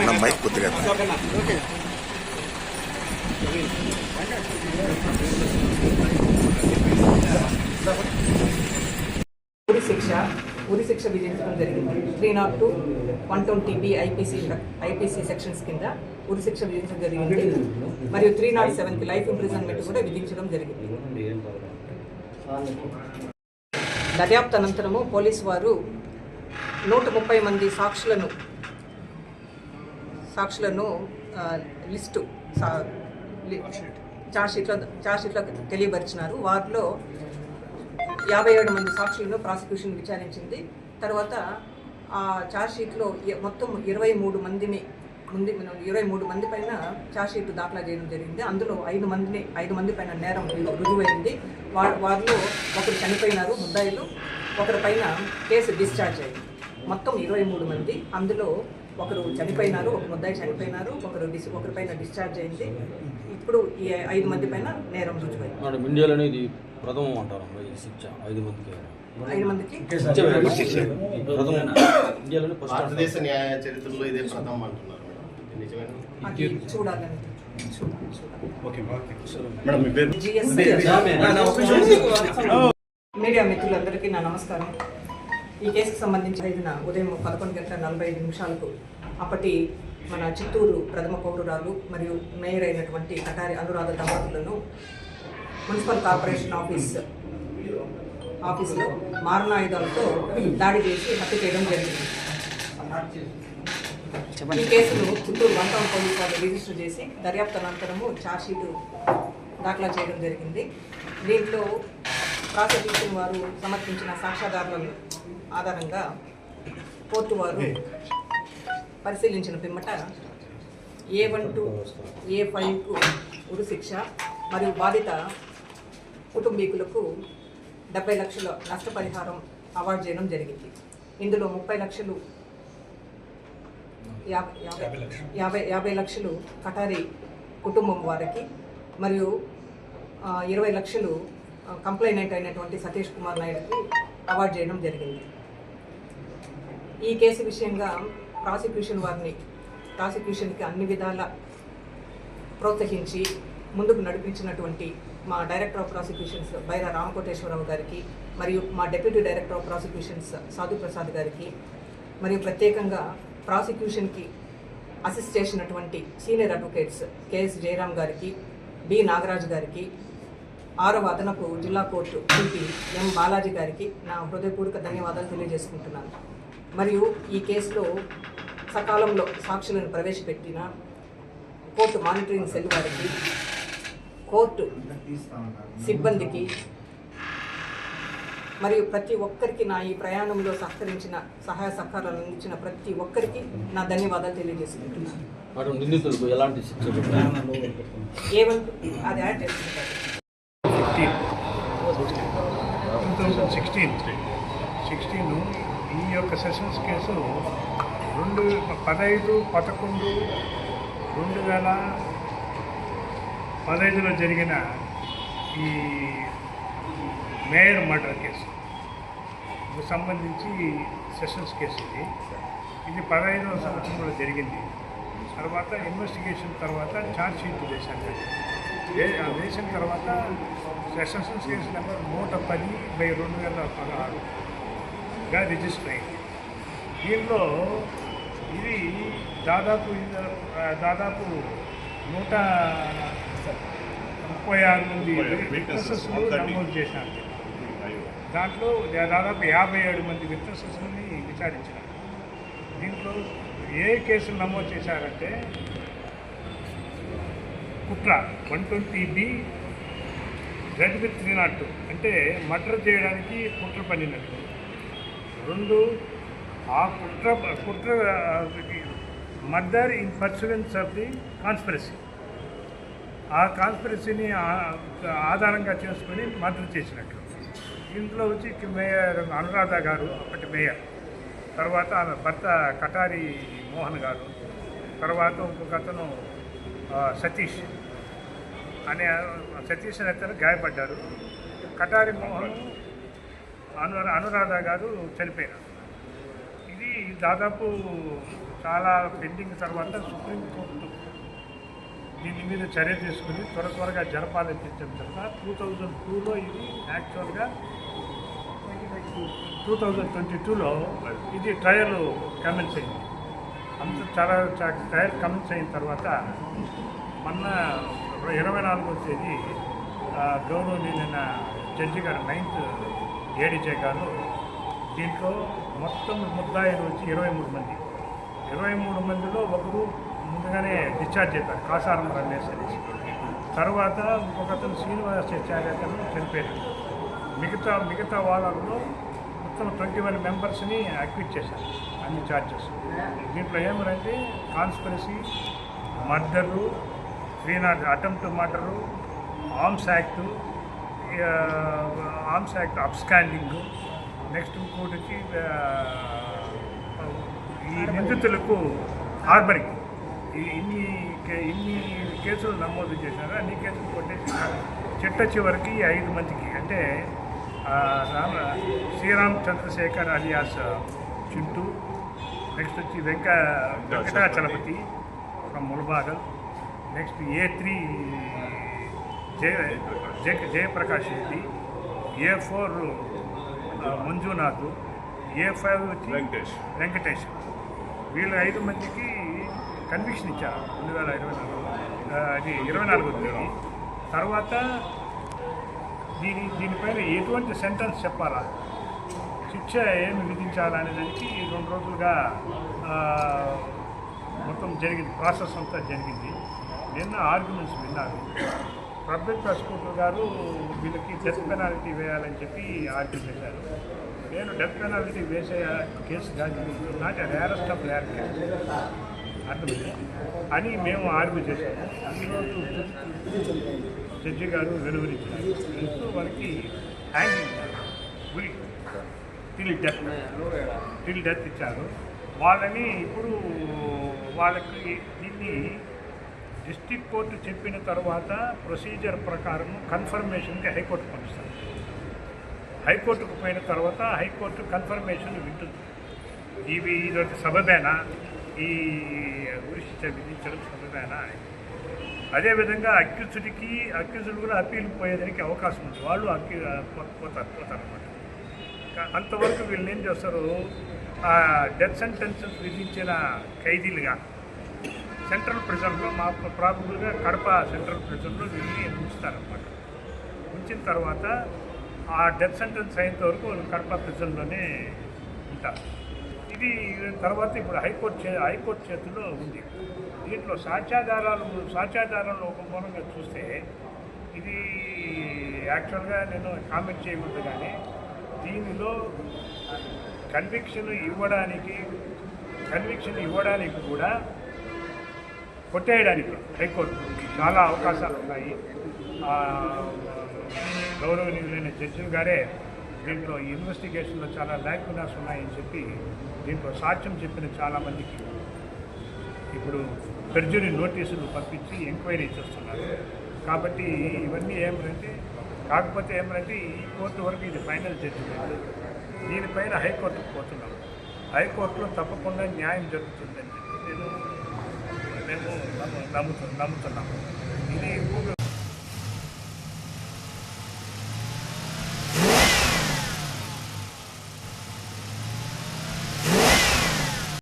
ನಮ್ಮ ಬೈಕ್ ಕೊತ್ತಿಗೆ ಶಿಕ್ಷ ఉరిశిక్ష విధించడం జరిగింది. Three not two one twenty B IPC IPC sections కింద ఉరిశిక్ష విధించడం జరిగింది. మరియు త్రీ నాట్ సెవెన్కి లైఫ్ ఇంప్రిజన్మెంట్ కూడా విధించడం జరిగింది. దర్యాప్తు అనంతరము పోలీసు వారు నూట ముప్పై మంది సాక్షులను సాక్షులను లిస్టు సా- లి- చార్జ్షీట్లో చార్జ్షీట్లో తెలియపరిచినారు. వారిలో యాభై ఏడు మంది సాక్షులను ప్రాసిక్యూషన్ విచారించింది. తర్వాత ఆ ఛార్జ్షీట్లో మొత్తం ఇరవై మూడు మందిని ముందు ఇరవై మూడు మంది పైన ఛార్జ్షీట్ దాఖలా చేయడం జరిగింది. అందులో ఐదు మందిని ఐదు మంది పైన నేరం రుజువైంది. వా వారిలో ఒకరు చనిపోయినారు ముద్దాయిలు. ఒకరి పైన కేసు డిశ్చార్జ్ అయింది. మొత్తం ఇరవై మూడు మంది. అందులో ఒకరు చనిపోయినారు ఒక ముద్దాయి చనిపోయినారు ఒకరు డిస్ ఒకరి పైన డిశ్చార్జ్ అయింది. ఇప్పుడు ఈ ఐదు మంది పైన నేరం రుజువైంది. మేడం ఇండియాలోనే ఇది ప్రథమం అంటారు శిక్ష? ఐదు మందికి? ఐదు మందికి? ప్రథమం. ఇండియాలోనే భారతదేశ న్యాయ చరిత్రలో ఇదే ప్రథమం అంటున్నారు చూడాలని మీడియా మిత్రులందరికీ నా నమస్కారం. ఈ కేసుకు సంబంధించి ఐదున ఉదయం పదకొండు గంటల నలభై ఐదు నిమిషాలకు అప్పటి మన చిత్తూరు ప్రథమ పౌరురాలు మరియు మేయర్ అయినటువంటి కటారి అనురాధ దంపతులను మున్సిపల్ కార్పొరేషన్ ఆఫీస్ ఆఫీసులో మారణాయుధాలతో దాడి చేసి హత్య చేయడం జరిగింది. ఈ కేసును చిత్తూరు వన్ టౌన్ పోలీస్ వాళ్ళు రిజిస్టర్ చేసి దర్యాప్తు అనంతరము ఛార్జ్షీటు దాఖలా చేయడం జరిగింది. దీంట్లో ప్రాసిక్యూషన్ వారు సమర్పించిన సాక్ష్యాధారాల ఆధారంగా కోర్టు వారు పరిశీలించిన పిమ్మట ఏ వన్ టు ఏ ఫైవ్కు ఉరి శిక్ష మరియు బాధిత కుటుంబీకులకు డెబ్బై లక్షల నష్టపరిహారం అవార్డు చేయడం జరిగింది. ఇందులో ముప్పై లక్షలు యాభై యాభై లక్షలు. కటారి కుటుంబం వారికి మరియు ఇరవై లక్షలు కంప్లైనెంట్ అయినటువంటి సతీష్ కుమార్ నాయుడుకి అవార్డు చేయడం జరిగింది. ఈ కేసు విషయంగా ప్రాసిక్యూషన్ వారిని ప్రాసిక్యూషన్కి అన్ని విధాల ప్రోత్సహించి ముందుకు నడిపించినటువంటి మా director of prosecutions Baira Ramakoteswararao గారికి మరియు మా డెప్యూటీ డైరెక్టర్ ఆఫ్ ప్రాసిక్యూషన్స్ సాధు ప్రసాద్ గారికి మరియు ప్రత్యేకంగా ప్రాసిక్యూషన్కి అసిస్ట్ చేసినటువంటి senior advocates K S Jayaram గారికి బి నాగరాజు గారికి ఆరవ అదనపు జిల్లా కోర్టు సిపి ఎం బాలాజీ గారికి నా హృదయపూర్వక ధన్యవాదాలు తెలియజేసుకుంటున్నాను. మరియు ఈ కేసులో సకాలంలో సాక్షులను ప్రవేశపెట్టిన కోర్టు మానిటరింగ్ సెల్ వారికి కోర్టు సిబ్బందికి మరియు ప్రతి ఒక్కరికి నా ఈ ప్రయాణంలో సహకరించిన సహాయ సహకారాలు అందించిన ప్రతి ఒక్కరికి నా ధన్యవాదాలు తెలియజేసుకుంటున్నాను. ఏమంటూ అది యాడ్ చేసుకుంటారు టూ థౌజండ్ సిక్స్టీన్ సిక్స్టీన్ ఈ యొక్క సెషన్స్ కేసు రెండు పదహైదు పదకొండు రెండు వేల పదహైదులో జరిగిన ఈ మేయర్ మర్డర్ కేసు. సంబంధించి సెషన్స్ కేసు ఇది. ఇది పదహైదవ సంవత్సరంలో జరిగింది. తర్వాత ఇన్వెస్టిగేషన్ తర్వాత ఛార్జ్ షీట్ వేశాను వేసిన తర్వాత సెషన్స్ కేసు నెంబర్ నూట పది బై రెండు వేల పదహారుగా రిజిస్టర్ అయింది. దీనిలో ఇది దాదాపు దాదాపు నూట ముప్పై ఆరు మంది విట్నెసెస్ నమోదు చేశారు. దాంట్లో దాదాపు యాభై ఏడు మంది విట్నెసెస్ని విచారించారు దీంట్లో ఏ కేసులు నమోదు చేశారంటే కుట్ర. One twenty B read with three not two అంటే మర్డర్ చేయడానికి కుట్ర పడినట్టు రెండు ఆ కుట్ర కుట్ర murder in pursuance of the conspiracy. ఆ కాన్స్పిరసీని ఆధారంగా చేసుకొని మర్డర్ చేసినట్లు ఇంట్లో వచ్చి మేయర్ అనురాధ గారు అప్పటి మేయర్. తర్వాత ఆమె భర్త కటారి మోహన్ గారు. తర్వాత ఇంకొక అతను సతీష్. అనే సతీష్ అనే అతను గాయపడ్డారు కటారి మోహన్ అను అనురాధ గారు చనిపోయినారు. దాదాపు చాలా పెండింగ్ తర్వాత సుప్రీంకోర్టు దీని మీద చర్య తీసుకుని త్వర త్వరగా జరపాలని చెప్పిన తర్వాత టూ థౌజండ్ టూలో ఇది యాక్చువల్గా టూ థౌజండ్ ట్వంటీ టూలో ఇది ట్రయల్ కమెన్స్ అయింది. అంత చాలా చా- ట్రయల్ కమెన్స్ అయిన తర్వాత మొన్న ఇరవై నాలుగో తేదీ ఆ, గౌరవనీయులైన జడ్జి గారు నైన్త్ ఏడీజే గారు దీంట్లో మొత్తం ముద్దాయిలు వచ్చి ఇరవై మూడు మంది. ఇరవై మూడు మందిలో ఒకరు ముందుగానే డిశ్చార్జ్ చేశారు కాసారం రమేష్ అనేసి. తర్వాత ఇంకొకతను శ్రీనివాసాచార్య అతను చనిపోయారు. మిగతా మిగతా వాళ్ళలో మొత్తం ట్వంటీ వన్ మెంబర్స్ని అక్విట్ చేశారు. అన్ని ఛార్జెస్ దీంట్లో ఏమనంటే conspiracy murder three not attempt murder arms act arms act absconding next ఇంకోటి వచ్చి ఈ నిందితులకు హార్బరింగ్ ఈ ఇన్ని కే- ఇన్ని కేసులు నమోదు చేశారు. అన్ని కేసులు కొట్టేసి చిట్ట చివరికి ఐదు మందికి. అంటే రామ శ్రీరామ్ చంద్రశేఖర్ అలియాస్ చింటూ నెక్స్ట్ వచ్చి వెంక Venkatachalapathi from Mulbagal next A three Jaya Jaya Jayaprakash Reddy. A four Manjunath. A five వచ్చి వెంకటేష్. వెంకటేష్. వీళ్ళు ఐదు మందికి కన్విక్షన్ ఇచ్చారు. రెండు వేల ఇరవై నాలుగు అది ఇరవై నాలుగో తేదీ. తర్వాత దీని దీనిపైన ఎటువంటి సెంటెన్స్ చెప్పాలా? శిక్ష ఏమి విధించాలనే దానికి రెండు రోజులుగా మొత్తం జరిగింది ప్రాసెస్ అంతా జరిగింది. నిన్న ఆర్గ్యుమెంట్స్ విన్నారు పబ్లిక్ ప్రాసిక్యూటర్ గారు వీళ్ళకి డెత్ పెనాల్టీ వేయాలని చెప్పి ఆర్గ్యూ చేశారు. నేను డెత్ పెనాల్టీ వేసే కేసు కాదు not rarest of rare case అర్థమైంది? అని మేము ఆర్గ్యూ చేశాము. ఈరోజు జడ్జి గారు వెలువరించారు. ఇస్తూ వాళ్ళకి హ్యాంగింగ్ ఉరి టిల్ డెత్ టిల్ డెత్ ఇచ్చారు. వాళ్ళని ఇప్పుడు వాళ్ళకి దీన్ని డిస్ట్రిక్ట్ కోర్టు చెప్పిన తర్వాత ప్రొసీజర్ ప్రకారం కన్ఫర్మేషన్కి హైకోర్టు పంపిస్తారు. హైకోర్టుకు పోయిన తర్వాత హైకోర్టు కన్ఫర్మేషన్ వింటుంది. ఇవి ఇదొక సబబేనా? ఈ ఉరిశిక్ష విధించడం సబబేనా? అని అదేవిధంగా అక్యూజ్డ్కి అక్యూజ్డ్ కూడా అప్పీల్ పోయేదానికి అవకాశం ఉంది. వాళ్ళు అక్యూ పోతారు పోతారు అనమాట అంతవరకు వీళ్ళు ఏం చేస్తారు? డెత్ సెంటెన్సెస్ విధించిన ఖైదీలుగా సెంట్రల్ ప్రిజన్లో మా ప్రాబుల్గా కడప సెంట్రల్ ప్రిజన్లో వీళ్ళని ఉంచుతారనమాట ఉంచిన తర్వాత ఆ డెత్ సెంటెన్స్ అయినంత వరకు వాళ్ళు కడప ప్రిజన్లోనే ఉంటారు. ఇది తర్వాత ఇప్పుడు హైకోర్టు చే హైకోర్టు చేతిలో ఉంది. దీంట్లో సాక్ష్యాధారాలు సాక్ష్యాధారాలు ఒక మూలంగా చూస్తే ఇది యాక్చువల్గా నేను కామెంట్ చేయకూడదు కానీ దీనిలో కన్విక్షన్ ఇవ్వడానికి కన్విక్షన్ ఇవ్వడానికి కూడా కొట్టేయడానికి హైకోర్టు చాలా అవకాశాలు ఉన్నాయి. గౌరవనీయులైన జడ్జిలు గారే దీంట్లో ఇన్వెస్టిగేషన్లో చాలా ల్యాకునాస్ ఉన్నాయని చెప్పి దీంట్లో సాక్ష్యం చెప్పిన చాలామందికి ఇప్పుడు పెర్జరీ నోటీసులు పంపించి ఎంక్వైరీ చేస్తున్నారు. కాబట్టి ఇవన్నీ ఏమిటంటే కాకపోతే ఏమంటే ఈ కోర్టు వరకు ఇది ఫైనల్ జడ్జిమెంట్. దీనిపైన హైకోర్టుకు పోతున్నాం. హైకోర్టులో తప్పకుండా న్యాయం జరుగుతుందని చెప్పి నేను మేము నమ్ము నమ్ముతు నమ్ముతున్నాము.